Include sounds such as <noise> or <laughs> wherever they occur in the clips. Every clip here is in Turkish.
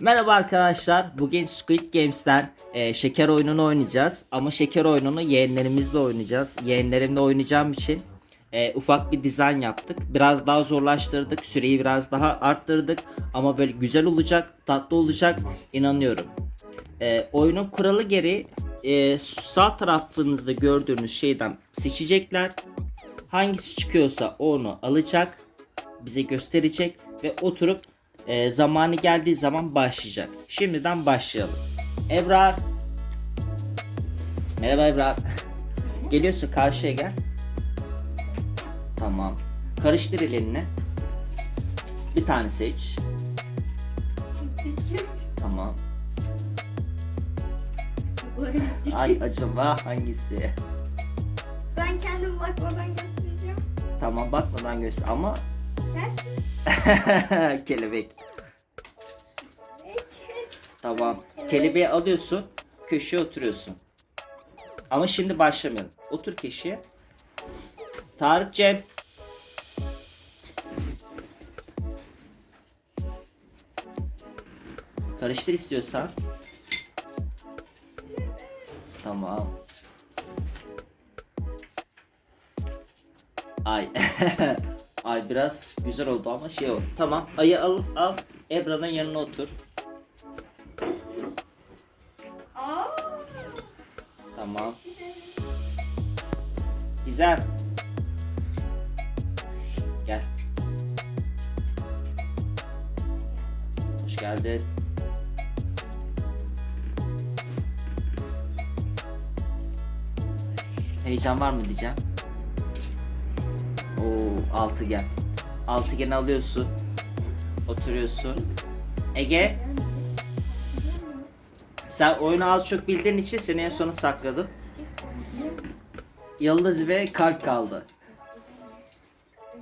Merhaba arkadaşlar. Bugün Squid Games'ten e, şeker oyununu oynayacağız. Ama şeker oyununu yeğenlerimizle oynayacağız. Yeğenlerimle oynayacağım için e, ufak bir dizayn yaptık. Biraz daha zorlaştırdık. Süreyi biraz daha arttırdık. Ama böyle güzel olacak, tatlı olacak. inanıyorum. E, oyunun kuralı gereği e, sağ tarafınızda gördüğünüz şeyden seçecekler. Hangisi çıkıyorsa onu alacak. Bize gösterecek ve oturup e, zamanı geldiği zaman başlayacak. Şimdiden başlayalım. Ebrar. Merhaba Ebrar. <laughs> Geliyorsun karşıya gel. Tamam. Karıştır elini. Bir tane seç. Tamam. Ay acaba hangisi? Ben kendim bakmadan göstereceğim. Tamam bakmadan göster ama <laughs> kelebek. Tamam. Kelebeği alıyorsun. Köşeye oturuyorsun. Ama şimdi başlamayalım. Otur köşeye. Tarık Cem. Karıştır istiyorsan. Tamam. Ay. <laughs> Ay biraz güzel oldu ama şey oldu. Tamam. Ayı al al. Ebra'nın yanına otur. Aa. Tamam. Gizem. Gel. Hoş geldin. Heyecan var mı diyeceğim. Oo, altıgen. Altıgen alıyorsun. Oturuyorsun. Ege. Sen oyunu az çok bildiğin için seni en sona sakladım. Yıldız ve kalp kaldı.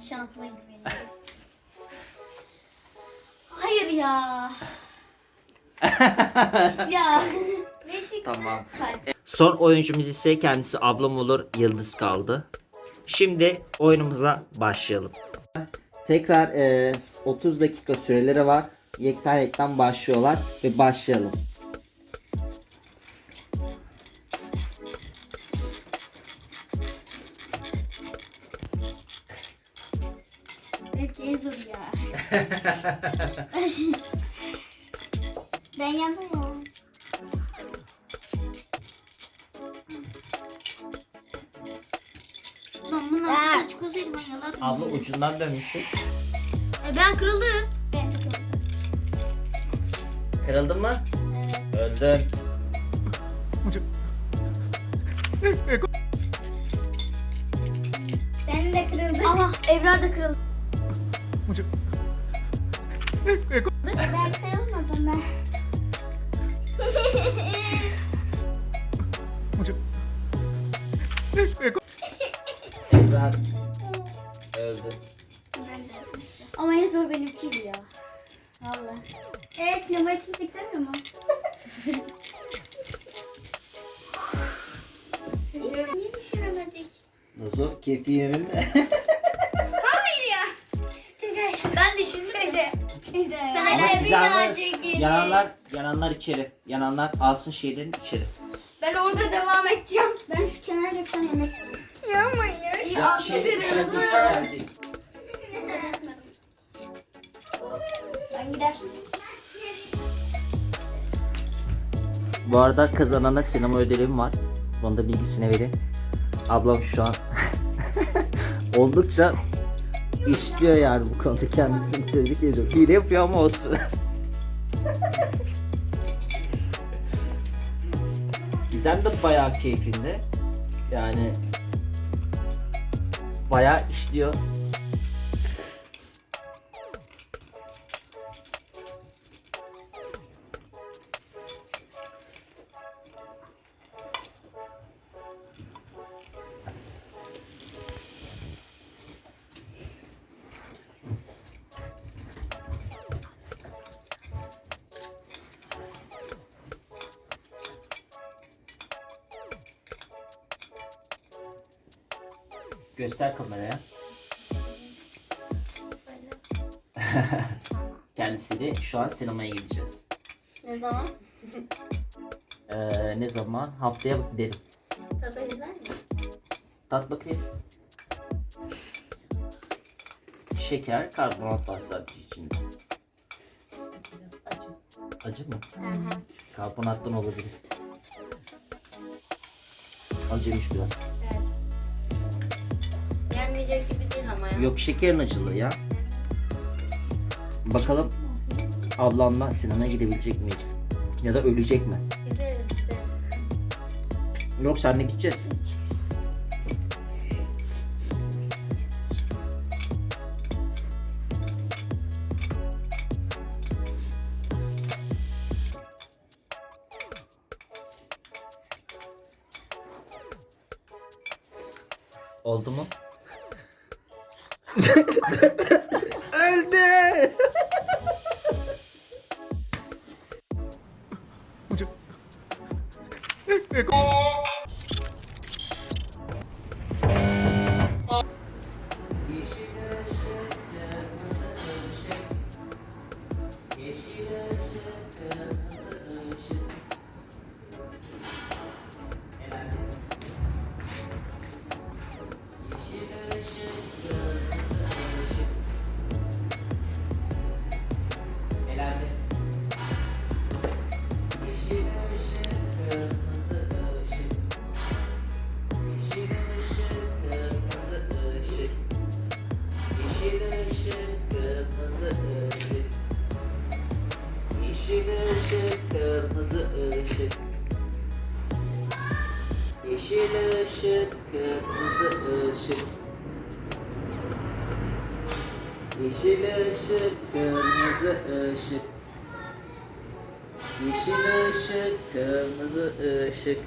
Şansıma güveniyorum. Hayır ya. <laughs> ya. Tamam. Son oyuncumuz ise kendisi ablam olur Yıldız kaldı. Şimdi oyunumuza başlayalım. Tekrar e, 30 dakika süreleri var. Yekten yekten başlıyorlar ve başlayalım. Evet en zor ya. <laughs> ben yandım ya. Lan bunu altına çıkmasaydı ben yalardım. Abla ucundan dönmüşsün. E ben kırıldı. Ben Kırıldın mı? Öldün. Ben de kırıldım. Ama Ebrar da kırıldı. Ben kırılmadım ben. <laughs> Ebrar öldü. Ama en zor benimkiydi ya. Valla. Evet sinemaya kimse gitmiyor mu? Niye düşüremedik? Nasıl? Keyfi yerinde. Hayır ya. Teyze ben düşündüm teyze. Teyze. Sen Ama hala siz bir yalnız yananlar, yananlar içeri. Yananlar alsın şeylerini içeri. Ben orada devam edeceğim. Ben şu kenara geçsem yemek istiyorum. Ya hayır. İyi Ya altı hızlı. içeride. Ben gider. Bu arada kazanana sinema ödevim var. Bunu da bilgisine vereyim. Ablam şu an <laughs> oldukça işliyor yani bu konuda kendisini tebrik ediyorum. Hile yapıyor ama olsun. <laughs> Gizem de bayağı keyfinde. Yani bayağı işliyor. Göster kameraya. <laughs> Böyle. Kendisiyle şu an sinemaya gideceğiz. Ne zaman? Ee, ne zaman? Haftaya gidelim. Tadı güzel mi? Tat bakayım. Şeker, karbonat var sadece içinde. Acı mı? Hı hı. Karbonattan olabilir. Acıymış biraz. Evet. Yenmeyecek gibi değil ama ya. Yok şekerin acılı ya. Bakalım ablamla sinemaya gidebilecek miyiz? Ya da ölecek mi? Gideriz. Yok senle gideceğiz. Oldu mu? Öldü. Elendi. Işık, kırmızı ışık. Yeşil ışık, kırmızı ışık. Yeşil ışık, kırmızı ışık. Yeşil ışık, kırmızı ışık.